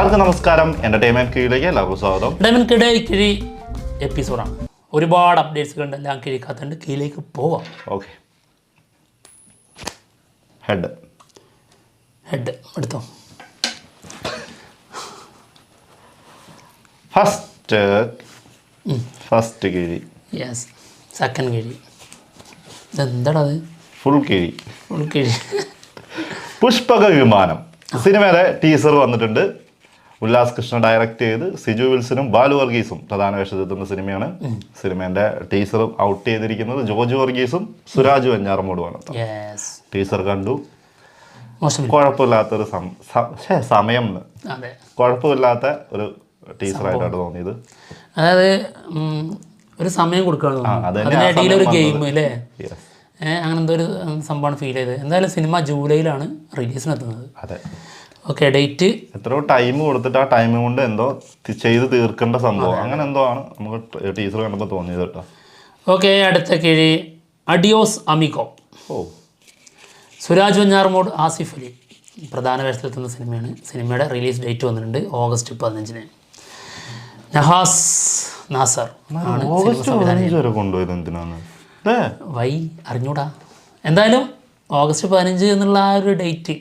എല്ലാവർക്കും നമസ്കാരം. എന്റർടൈൻമെന്റ് കീഴിലേക്ക് എല്ലാവർക്കും സ്വാഗതം. എന്റർടൈൻമെന്റ് കിഴി എപ്പിസോഡാണ് ഒരുപാട് അപ്ഡേറ്റ്സ് കണ്ട് എല്ലാം കിഴിക്കാത്തുണ്ട്. കീഴിലേക്ക് പോവാം. ഓക്കെ ഹെഡ് ഹെഡ് എടുത്തോ ഫസ്റ്റ് ഫസ്റ്റ് കിഴി. യെസ് സെക്കൻഡ് കിഴി. ഇതെന്താടാ അത്? ഫുൾ കിഴി. ഫുൾ കിഴി. പുഷ്പക വിമാനം. സിനിമയുടെ ടീസർ വന്നിട്ടുണ്ട്. ഉല്ലാസ് കൃഷ്ണ ഡയറക്റ്റ് ചെയ്ത് സിജു വിൽസനും ബാലു വർഗീസും പ്രധാന വേഷത്തിലെത്തുന്ന സിനിമയാണ്. സിനിമേന്റെ ടീസർ ഔട്ട് ചെയ്തിരിക്കുന്നത് ജോർജ് വർഗീസും സുരാജ് വെഞ്ഞാറമൂടുമാണ് ടീസർ കണ്ടു. കുഴപ്പമില്ലാത്തൊരു സമയം കുഴപ്പമില്ലാത്ത ഒരു ടീച്ചറായിട്ടാണ് തോന്നിയത്. അതായത് ഒരു സമയം കൊടുക്കുകയാണ് ഒരു ഗെയിം അല്ലേ Yes. ഏഹ് അങ്ങനെ എന്തോ ഒരു സംഭവമാണ് ഫീൽ ചെയ്തത്. എന്തായാലും സിനിമ ജൂലൈയിലാണ് റിലീസിനെത്തുന്നത് അതെ. ഓക്കെ ഡേറ്റ് എത്രയോ ടൈം കൊടുത്തിട്ട് ആ ടൈം കൊണ്ട് എന്തോ ചെയ്ത് തീർക്കേണ്ട സംഭവം. അങ്ങനെ എന്തോ ആണ് നമുക്ക് ടീച്ചർ കണ്ടപ്പോൾ തോന്നിയത് കേട്ടോ. ഓക്കെ അടുത്ത കിഴി. അഡിയോസ് അമികോ ഓ. സുരാജ് വെഞ്ഞാറമൂട് ആസിഫ് അലി. പ്രധാന വേഷത്തിലെത്തുന്ന സിനിമയാണ്. സിനിമയുടെ റിലീസ് ഡേറ്റ് വന്നിട്ടുണ്ട് ഓഗസ്റ്റ് പതിനഞ്ചിന്. നഹാസ് നാസർ ആണ് വൈ അറിഞ്ഞൂടാ. എന്തായാലും ഓഗസ്റ്റ് പതിനഞ്ച് എന്നുള്ള ആ ഒരു ഡേറ്റ്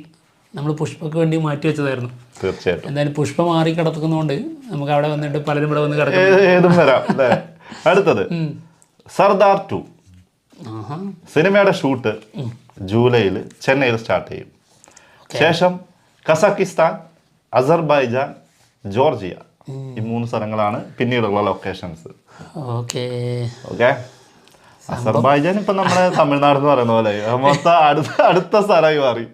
നമ്മൾ പുഷ്പക്ക് വേണ്ടി മാറ്റി വെച്ചതായിരുന്നു. തീർച്ചയായിട്ടും. എന്തായാലും പുഷ്പ മാറി കിടക്കുന്നതുകൊണ്ട് നമുക്ക് അവിടെ വന്നിട്ട് പലരും ഇവിടെ വന്ന് കിടക്കും. വരാം അടുത്തത്. സർദാർ ടു. സിനിമയുടെ ഷൂട്ട് ജൂലൈയിൽ ചെന്നൈയിൽ സ്റ്റാർട്ട് ചെയ്യും. ശേഷം കസാക്കിസ്ഥാൻ അസർബൈജാൻ ജോർജിയ. ഈ മൂന്ന് സ്ഥലങ്ങളാണ് പിന്നീടുള്ള ലൊക്കേഷൻസ് ഓക്കെ. ഓക്കെ? അസർബൈജാൻ ഇപ്പൊ നമ്മുടെ തമിഴ്നാട് എന്ന് പറയുന്ന പോലെ മൊത്തം അടുത്ത അടുത്ത സ്ഥലമായി മാറി.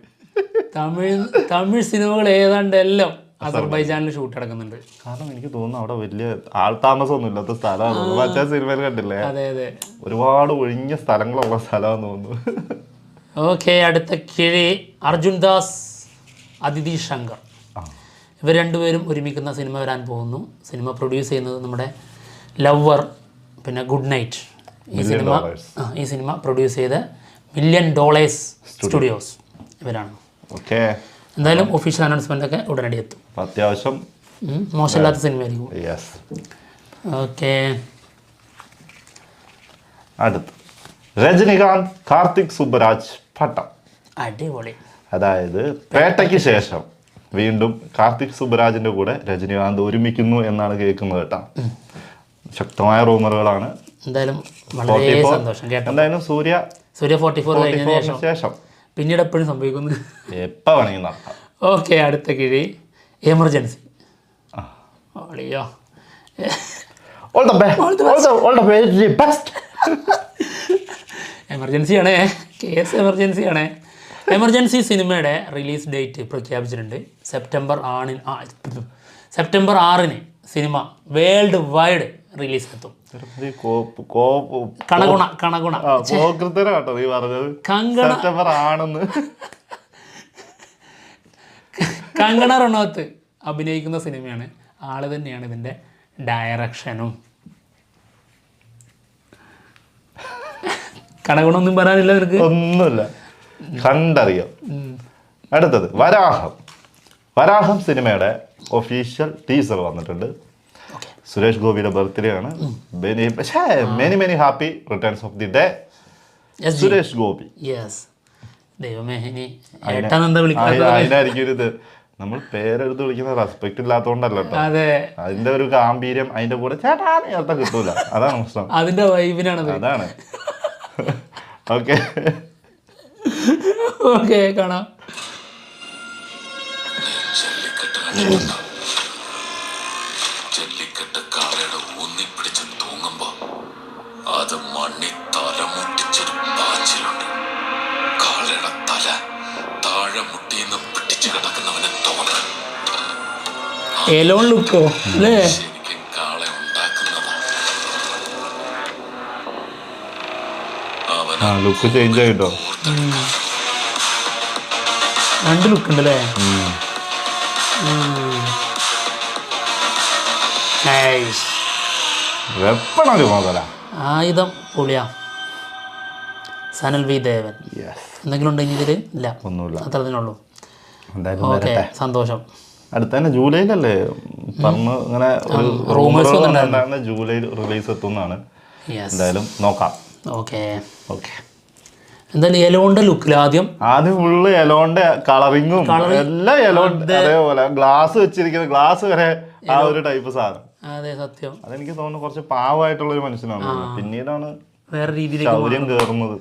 തമിഴ് തമിഴ് സിനിമകൾ ഏതാണ്ട് എല്ലാം അസർബൈജാനിൽ ഷൂട്ട് നടക്കുന്നുണ്ട്. കാരണം എനിക്ക് തോന്നുന്നു അവിടെ വലിയ ആൾതാമസമൊന്നും ഇല്ലാത്ത സ്ഥലമാണ്. മറ്റേ സിനിമയിൽ കണ്ടില്ലേ? അതെ അതെ. ഒരുപാട് ഒഴിഞ്ഞ സ്ഥലങ്ങളുള്ള സ്ഥലമാണെന്ന് തോന്നുന്നു. ഓക്കെ അടുത്ത കിഴി. അർജുൻ ദാസ് അതിഥി ശങ്കർ. ഇവർ രണ്ടുപേരും ഒരുമിക്കുന്ന സിനിമ വരാൻ പോകുന്നു. സിനിമ പ്രൊഡ്യൂസ് ചെയ്യുന്നത് നമ്മുടെ ലവർ പിന്നെ ഗുഡ് നൈറ്റ്. ഈ സിനിമ ഈ സിനിമ പ്രൊഡ്യൂസ് ചെയ്ത മില്യൺ ഡോളേഴ്സ് സ്റ്റുഡിയോസ് ഇവരാണ്. ഓക്കെ. എന്തായാലും ഒഫീഷ്യൽ അനൗൺസ്മെന്റ് ഒക്കെ ഉടനടി എത്തും. അത്യാവശ്യം. മോശമില്ലാത്ത സിനിമയായിരിക്കും. Yes okay. അടുത്ത്. രജനികാന്ത് കാർത്തിക് സുബ്രാജ് പട്ടം. അടിപൊളി. അതായത് പേട്ടയ്ക്ക് ശേഷം വീണ്ടും കാർത്തിക് സുബ്രാജിന്റെ കൂടെ രജനികാന്ത് ഒരുമിക്കുന്നു എന്നാണ് കേൾക്കുന്നത് കേട്ടോ. ശക്തമായ റൂമറുകളാണ്. എന്തായാലും വളരെ സന്തോഷം എന്തായാലും സൂര്യ സൂര്യ ഫോർട്ടി ഫോർ 44 ശേഷം. ശേഷം. പിന്നീട് എപ്പോഴും സംഭവിക്കുന്നു. എപ്പോൾ വേണമെങ്കിൽ നടക്കാം. ഓക്കെ അടുത്ത കിഴി. എമർജൻസി ഓളിയോ All the best. All the, all the very emergency ആണേ. കേസ് എമർജൻസി ആണേ. എമർജൻസി സിനിമയുടെ റിലീസ് ഡേറ്റ് പ്രഖ്യാപിച്ചിട്ടുണ്ട്. സെപ്റ്റംബർ ആണിന് ആ, സെപ്റ്റംബർ ആറിന് സിനിമ വേൾഡ് വൈഡ് റിലീസ് എത്തും കണകുണ കണകുണ കേട്ടോ നീ പറഞ്ഞത്. സെപ്റ്റംബർ ആണെന്ന്. കങ്കണ റണോത്ത് അഭിനയിക്കുന്ന സിനിമയാണ്. ആൾ തന്നെയാണ് ഇതിന്റെ ഡയറക്ഷനും കണകുണൊന്നും പറയാനില്ല അവർക്ക് ഒന്നുമില്ല. കണ്ടറിയാം. അടുത്തത് വരാഹം. വരാഹം സിനിമയുടെ ഒഫീഷ്യൽ ടീസർ വന്നിട്ടുണ്ട്. സുരേഷ് ഗോപിയുടെ ബർത്ത്ഡേ ആണ്. Many many happy returns of the day S Suresh Gopi. Yes ദൈവമേ ഇനി അതിനായിരിക്കും ഇത്. നമ്മൾ പേരെടുത്ത് വിളിക്കുന്ന റെസ്പെക്ട് ഇല്ലാത്തതുകൊണ്ടല്ല കേട്ടോ അതെ. അതിന്റെ ഒരു ഗാംഭീര്യം അതിന്റെ കൂടെ ചേട്ടാ കിട്ടൂല. അതാണ് പ്രശ്നം. അതിന്റെ വൈബിനാണ് അതാണ്. ഓക്കെ ഓക്കെ കാണാം. ജല്ലിക്കെട്ട് കാളയുടെ ഊന്നിപ്പിടിച്ച് തൂങ്ങുമ്പോ അത് മണ്ണി തല മുട്ടിച്ചൊരു പാച്ചിലുണ്ട്. കാളയുടെ തല താഴെ മുട്ടിന്ന് പിടിച്ചു കിടക്കുന്നവന് തോന്നണം. ലുക്കോ? അല്ലേ? ശരിക്കും കാള ഉണ്ടാക്കുന്നതാ. അവൻ ആ ലുക്ക് ചേഞ്ച് ആയിട്ടോ? രണ്ട് ലുക്ക് ഉണ്ട് അല്ലേ വെപ്പണൊരു മുതല. ആയുധം പൊളിയാ. സനൽ വി ദേവൻ. എന്തെങ്കിലും ഉണ്ടെങ്കിൽ ഇതിൽ ഇല്ല. ഒന്നുമില്ല. അത്ര തന്നെയുള്ളൂ ഓക്കെ സന്തോഷം. അടുത്ത തന്നെ ജൂലൈയിലല്ലേ പറഞ്ഞു ഇങ്ങനെ ഒരു റൂമേഴ്സ്. ഉണ്ടായിരുന്നു ജൂലൈയിൽ റിലീസ് എത്തുന്നതാണ്. എന്തായാലും നോക്കാം. ഓക്കെ. ഓക്കെ. എന്തായാലും യെലോന്റെ ലുക്കിൽ ആദ്യം. ആദ്യം ഫുള്ള് എലോന്റെ കളറിങ്ങും എല്ലാം എലോണ്ട് അതേപോലെ ഗ്ലാസ് വെച്ചിരിക്കുന്ന ഗ്ലാസ് വരെ ആ ഒരു ടൈപ്പ് സാധനം. അതെ സത്യം. അതെനിക്ക് തോന്നുന്നു കുറച്ച് പാവമായിട്ടുള്ള ഒരു മനുഷ്യനാണ് പിന്നീടാണ് വേറെ രീതിയിലേക്ക് ശൗര്യം കയറുന്നത്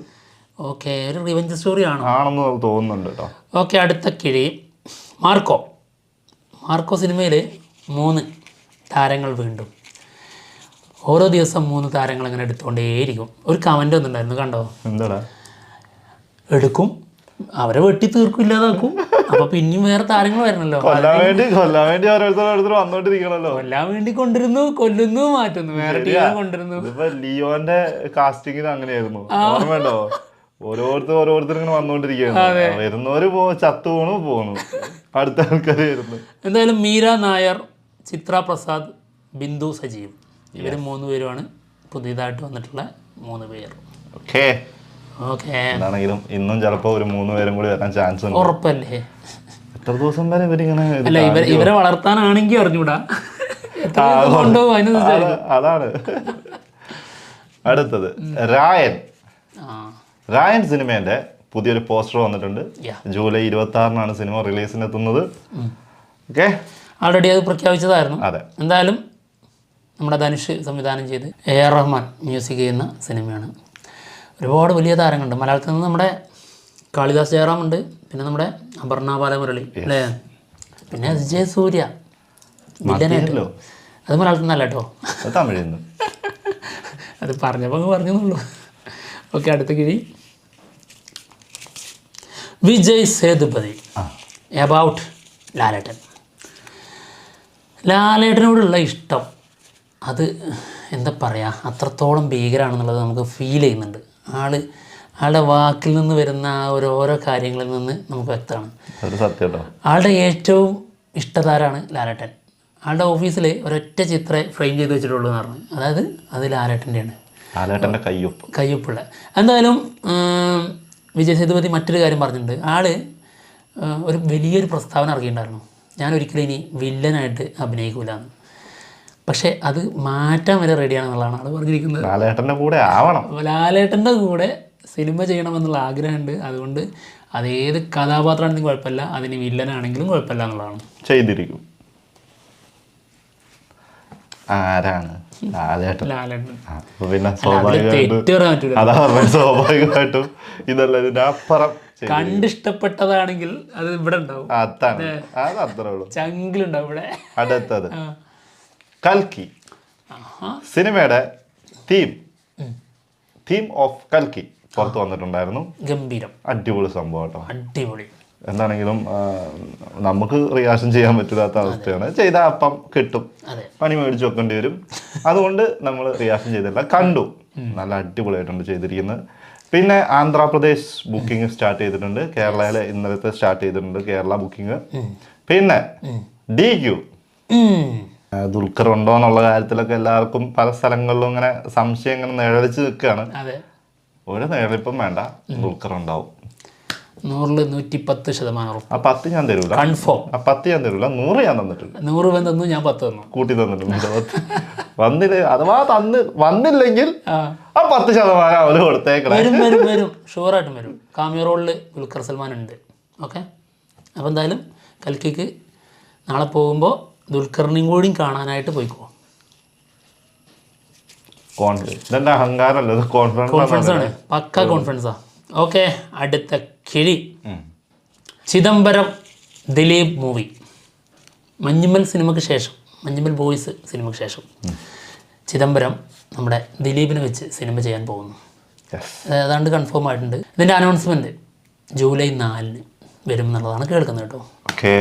ഓക്കെ ഒരു റിവഞ്ച് സ്റ്റോറി ആണോ? ആണെന്ന് തോന്നുന്നുണ്ട് കേട്ടോ. ഓക്കെ അടുത്ത കിഴി. മാർക്കോ. മാർക്കോ സിനിമയിൽ മൂന്ന് താരങ്ങൾ വീണ്ടും. ഓരോ ദിവസം മൂന്ന് താരങ്ങൾ അങ്ങനെ എടുത്തുകൊണ്ടേയിരിക്കും ഒരു കമന്റ് ഒന്നുണ്ടായിരുന്നു കണ്ടോ? എന്താടാ? എടുക്കും. അവരെ വെട്ടി തീർക്കും ഇല്ലാതാക്കും. അപ്പൊ പിന്നെയും വേറെ താരങ്ങൾ വരണല്ലോ. കൊല്ലാൻ വേണ്ടി കൊല്ലാൻ വേണ്ടി ഓരോരുത്തർ ഓരോരുത്തർ വന്നോണ്ടിരിക്കണല്ലോ. കൊല്ലാൻ വേണ്ടി കൊണ്ടിരുന്നു കൊല്ലുന്നു മാറ്റുന്നു. വേറെ ടീം കൊണ്ടിരുന്നു ലിയോന്റെ കാസ്റ്റിംഗിന് അങ്ങനെയായിരുന്നു. ഓർമ്മയുണ്ടോ? ഓരോരുത്തർ ഓരോരുത്തർ ഇങ്ങനെ വന്നോണ്ടിരിക്കുകയാണ്. വരുന്നവര് പോ ചത്തു പോണു. പോണു അടുത്ത ആൾക്കാർ വരുന്നു. എന്തായാലും മീര നായർ ചിത്ര പ്രസാദ് ബിന്ദു സജീവ്. ഇവർ മൂന്ന് പേരുമാണ് പുതിയതായിട്ട് വന്നിട്ടുള്ള മൂന്ന് പേർ ഓക്കെ എന്താണെങ്കിലും ഇന്നും ചിലപ്പോ ഒരു മൂന്ന് പേരും കൂടി വരാൻ ചാൻസ് ഉണ്ട്. ഉറപ്പല്ലേ? എത്ര ദിവസം വരെ ഇവരിങ്ങനെ അല്ല ഇവരെ ഇവരെ വളർത്താനാണെങ്കിൽ അറിഞ്ഞൂടാ. അതാണ്. അടുത്തത് രായൻ. രായൻ സിനിമേന്റെ പുതിയൊരു പോസ്റ്റർ വന്നിട്ടുണ്ട്. ജൂലൈ ഇരുപത്തി ആറിനാണ് സിനിമ റിലീസിനെത്തുന്നത്. ഓക്കെ. ആൾറെഡി അത് പ്രഖ്യാപിച്ചതായിരുന്നു. അതെ. എന്തായാലും നമ്മുടെ ധനുഷ് സംവിധാനം ചെയ്ത് എ ആർ റഹ്മാൻ മ്യൂസിക് ചെയ്യുന്ന സിനിമയാണ്. ഒരുപാട് വലിയ താരങ്ങളുണ്ട്. മലയാളത്തിൽ നിന്ന് നമ്മുടെ കാളിദാസ് ജയറാം ഉണ്ട്. പിന്നെ നമ്മുടെ അപർണ ബാലമുരളി അല്ലേ? പിന്നെ എസ് ജെ സൂര്യ അത് മലയാളത്തിൽ നിന്നല്ല കേട്ടോ. അത് തമിഴിൽ നിന്ന് അത് പറഞ്ഞപ്പോൾ അങ്ങ് പറഞ്ഞെന്നുള്ളൂ. ഓക്കെ അടുത്ത കിഴി. വിജയ് സേതുപതി. എബൌട്ട് ലാലേട്ടൻ. ലാലേട്ടനോടുള്ള ഇഷ്ടം. അത് എന്താ പറയുക അത്രത്തോളം ഭീകരമാണെന്നുള്ളത് നമുക്ക് ഫീൽ ചെയ്യുന്നുണ്ട്. ആൾ ആളുടെ വാക്കിൽ നിന്ന് വരുന്ന ആ ഒരു ഓരോ കാര്യങ്ങളിൽ നിന്ന് നമുക്ക് വ്യക്തമാണ്. ആളുടെ ഏറ്റവും ഇഷ്ടതാരാണ് ലാലേട്ടൻ. ആളുടെ ഓഫീസിൽ ഒരൊറ്റ ചിത്രം ഫ്രെയിം ചെയ്ത് വെച്ചിട്ടുള്ളൂ എന്ന് പറഞ്ഞു. അതായത് അത് ലാലേട്ടന്റെയാണ്. ലാലേട്ടന്റെ കയ്യൊപ്പ്. കയ്യൊപ്പുള്ള. എന്തായാലും വിജയ സേതുപതി മറ്റൊരു കാര്യം പറഞ്ഞിട്ടുണ്ട്. ആൾ ഒരു വലിയൊരു പ്രസ്താവന ഇറക്കിയിട്ടുണ്ടായിരുന്നു ഞാൻ ഒരിക്കലും ഇനി വില്ലനായിട്ട് അഭിനയിക്കൂല എന്ന്. പക്ഷേ അത് മാറ്റാൻ വരെ റെഡിയാണെന്നുള്ളതാണ് ആൾ പറഞ്ഞിരിക്കുന്നത്. ലാലേട്ടന്റെ കൂടെ ആവണം. ലാലേട്ടന്റെ കൂടെ സിനിമ ചെയ്യണമെന്നുള്ള ആഗ്രഹമുണ്ട്. അതുകൊണ്ട് അതേത് കഥാപാത്രമാണെങ്കിലും കുഴപ്പമില്ല. അതിന് വില്ലനാണെങ്കിലും കുഴപ്പമില്ല എന്നുള്ളതാണ്. ചെയ്തിരിക്കും. ആരാണ്? പിന്നെ സ്വാഭാവികമായിട്ടും ഇതല്ല ഇതിന്റെ അപ്പുറം കണ്ടിഷ്ടപ്പെട്ടതാണെങ്കിൽ അത് ഇവിടെ ഉണ്ടാവും. അതാണ്. അത് അത്രേ ഉള്ളൂ. ചങ്കിലുണ്ടാവും ഇവിടെ. അടുത്തത്. കൽക്കി. സിനിമയുടെ തീം. തീം ഓഫ് കൽക്കി പുറത്ത് വന്നിട്ടുണ്ടായിരുന്നു. ഗംഭീരം. അടിപൊളി സംഭവം കേട്ടോ. അടിപൊളി. എന്താണെങ്കിലും നമുക്ക് റിയാക്ഷൻ ചെയ്യാൻ പറ്റാത്ത അവസ്ഥയാണ്. ചെയ്ത അപ്പം കിട്ടും. പണി മേടിച്ച് വെക്കേണ്ടി വരും. അതുകൊണ്ട് നമ്മൾ റിയാക്ഷൻ ചെയ്തില്ല. കണ്ടു. നല്ല അടിപൊളിയായിട്ടുണ്ട് ചെയ്തിരിക്കുന്നത്. പിന്നെ ആന്ധ്രാപ്രദേശ് ബുക്കിംഗ് സ്റ്റാർട്ട് ചെയ്തിട്ടുണ്ട്. കേരളയിലെ ഇന്നലത്തെ സ്റ്റാർട്ട് ചെയ്തിട്ടുണ്ട് കേരള ബുക്കിംഗ്. പിന്നെ ഡി ക്യു. ദുൽഖർ ഉണ്ടോ എന്നുള്ള കാര്യത്തിലൊക്കെ എല്ലാവർക്കും പല സ്ഥലങ്ങളിലും ഇങ്ങനെ സംശയം ഇങ്ങനെ നിഴലിച്ച് നിൽക്കുകയാണ്. ഒരു നിഴലിപ്പം വേണ്ട ദുൽഖർ ഉണ്ടാവും നൂറിൽ നൂറ്റി പത്ത് ശതമാനം ആ പത്ത് ഞാൻ തരൂല. കൺഫേം. ആ പത്ത് ഞാൻ തരൂല. നൂറ് ഞാൻ തന്നിട്ടുണ്ട് നൂറ് രൂപ തന്നു ഞാൻ പത്ത് തന്നു. കൂട്ടി തന്നിട്ടുണ്ട് പത്ത്. വന്നില്ല അഥവാ തന്ന് വന്നില്ലെങ്കിൽ ആ. ആ പത്ത് ശതമാനം അവർ കൊടുത്തേക്കണം. വരും വരും വരും. ഷുവറായിട്ടും വരും. കാമിയ റോളിൽ ദുൽഖർ സൽമാൻ ഉണ്ട്. ഓക്കെ? അപ്പോൾ എന്തായാലും കൽക്കിക്ക് നാളെ പോകുമ്പോൾ ദുൽഖറിനെയും കൂടിയും കാണാനായിട്ട് പോയിക്കോ കോൺഫിഡൻസ് ആണ് പക്ക കോൺഫിഡൻസാ ഓക്കെ അടുത്ത കിഴി ചിദംബരം ദിലീപ് മൂവി മഞ്ഞുമ്മൽ സിനിമയ്ക്ക് ശേഷം മഞ്ഞുമ്മൽ ബോയ്സ് സിനിമയ്ക്ക് ശേഷം ചിദംബരം നമ്മുടെ ദിലീപിനെ വെച്ച് സിനിമ ചെയ്യാൻ പോകുന്നു. ഏതാണ്ട് കൺഫേം ആയിട്ടുണ്ട്. ഇതിന്റെ അനൗൺസ്മെന്റ് ജൂലൈ നാലിന്. വരും എന്നുള്ളതാണ് കേൾക്കുന്നത് കേട്ടോ. ഓക്കെ.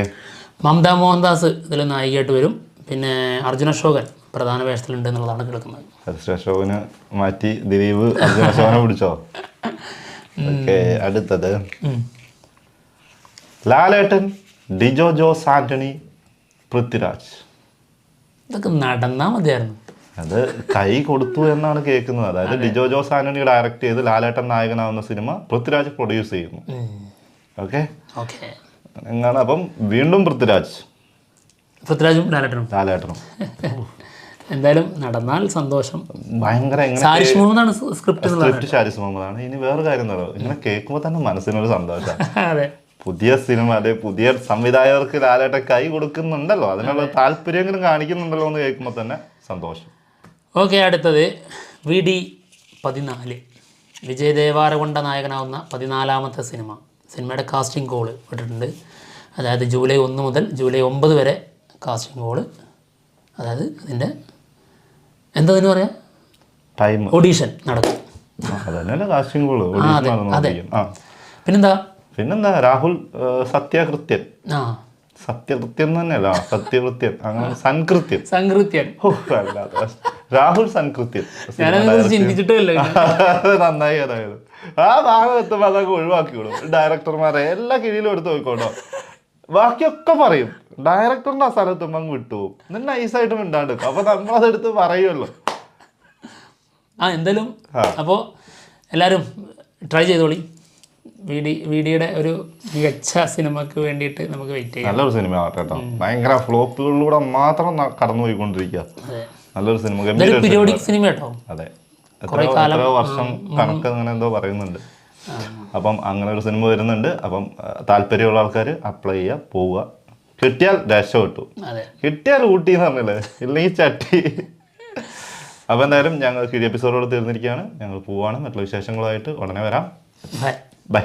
മമത മോഹൻദാസ് ഇതിൽ നായികയായിട്ട് വരും. പിന്നെ അർജുന അശോകൻ പ്രധാന വേഷത്തിലുണ്ട് എന്നുള്ളതാണ് കേൾക്കുന്നത്. അശോകന് മാറ്റി ദിലീപ് അർജുന അശോകനെ പിടിച്ചോ? അടുത്തത്. ലാലേട്ടൻ ഡിജോ ജോസ് ആന്റണി പൃഥ്വിരാജ്. ഇതൊക്കെ നടന്നാ മതിയായിരുന്നു. അത് കൈ കൊടുത്തു എന്നാണ് കേൾക്കുന്നത്. അതായത് ഡിജോ ജോസ് ആന്റണി ഡയറക്റ്റ് ചെയ്ത് ലാലേട്ടൻ നായകനാവുന്ന സിനിമ പൃഥ്വിരാജ് പ്രൊഡ്യൂസ് ചെയ്യുന്നു. ഓക്കെ? ഓക്കെ. എങ്ങാണ് അപ്പം വീണ്ടും പൃഥ്വിരാജ്. പൃഥ്വിരാജും ലാലേട്ടനും. ലാലേട്ടനും. എന്തായാലും നടന്നാൽ സന്തോഷം. ഭയങ്കര മുഹമ്മദാണ് സ്ക്രിപ്റ്റ് സ്ക്രിപ്റ്റ് ഷാരിസ് മുഹമ്മദാണ് ഇനി വേറെ കാര്യം എന്താ ഇങ്ങനെ കേൾക്കുമ്പോൾ തന്നെ മനസ്സിനൊരു സന്തോഷം. അതെ. പുതിയ സിനിമ അതെ പുതിയ സംവിധായകർക്ക് ലാലേട്ട കൈ കൊടുക്കുന്നുണ്ടല്ലോ. അതിനുള്ള താല്പര്യമെങ്കിലും കാണിക്കുന്നുണ്ടല്ലോ എന്ന് കേൾക്കുമ്പോൾ തന്നെ സന്തോഷം. ഓക്കെ അടുത്തത് വി ഡി പതിനാല്. വിജയ് ദേവാരകൊണ്ട നായകനാവുന്ന പതിനാലാമത്തെ സിനിമ. സിനിമയുടെ കാസ്റ്റിംഗ് കോൾ വിട്ടിട്ടുണ്ട്. അതായത് ജൂലൈ ഒന്ന് മുതൽ ജൂലൈ ഒമ്പത് വരെ കാസ്റ്റിംഗ് കോൾ അതായത് അതിന്റെ എന്തതിന് പറയാം? ടൈം ഓഡീഷൻ നടക്കും. കാസ്റ്റിംഗ് കോൾ അതെ, അതെ. പിന്നെന്താ? പിന്നെന്താ? രാഹുൽ സത്യകൃത്യൻ. ആ. സത്യകൃത്യൻ തന്നെയല്ല. സത്യകൃത്യൻ. അങ്ങനെ സൻകൃത്യൻ. സംകൃത്യൻ ഹോ, വല്ലാത്ത രാഹുൽ അത് നന്നായി അതായത്. ആ ഭാഗം എത്തുമ്പോൾ അതൊക്കെ ഒഴിവാക്കിയോളൂ ഡയറക്ടർമാരെ എല്ലാ കിഴിയിലും എടുത്ത് നോക്കോട്ടോ ബാക്കിയൊക്കെ പറയും. ഡയറക്ടറിന്റെ ആ സ്ഥലത്തുമ്പോൾ അങ്ങ് വിട്ടുപോകും എന്നിട്ട് നൈസായിട്ട് മിണ്ടാണ്ട്. അപ്പൊ നമ്മളതെടുത്ത് പറയുമല്ലോ ആ എന്തായാലും. അപ്പോൾ എല്ലാവരും ട്രൈ ചെയ്തോളി. വിഡി ഒരു മികച്ച സിനിമക്ക് വേണ്ടിയിട്ട് നമുക്ക് വെയിറ്റ് ചെയ്യാം. നല്ലൊരു സിനിമ ആവട്ടെ കേട്ടോ ഭയങ്കര ഫ്ലോപ്പുകളിലൂടെ മാത്രം കടന്നുപോയിക്കൊണ്ടിരിക്കുക നല്ലൊരു സിനിമ പീരിയോഡിക് സിനിമ. കേട്ടോ? അതെ. വർഷം കണക്ക് അങ്ങനെ എന്തോ പറയുന്നുണ്ട്. അപ്പം അങ്ങനെ ഒരു സിനിമ വരുന്നുണ്ട്. അപ്പം താല്പര്യമുള്ള ആൾക്കാർ അപ്ലൈ ചെയ്യുക പോവുക. കിട്ടിയാൽ രക്ഷപ്പെട്ടു കിട്ടിയാൽ ഊട്ടി എന്ന് പറഞ്ഞില്ലേ? ഇല്ലെങ്കിൽ ചട്ടി. അപ്പം എന്തായാലും ഞങ്ങൾ കിഴി എപ്പിസോഡോട് തീർന്നിരിക്കുകയാണ്. ഞങ്ങൾ പോവാണ് മറ്റുള്ള വിശേഷങ്ങളുമായിട്ട് ഉടനെ വരാം. ബൈ.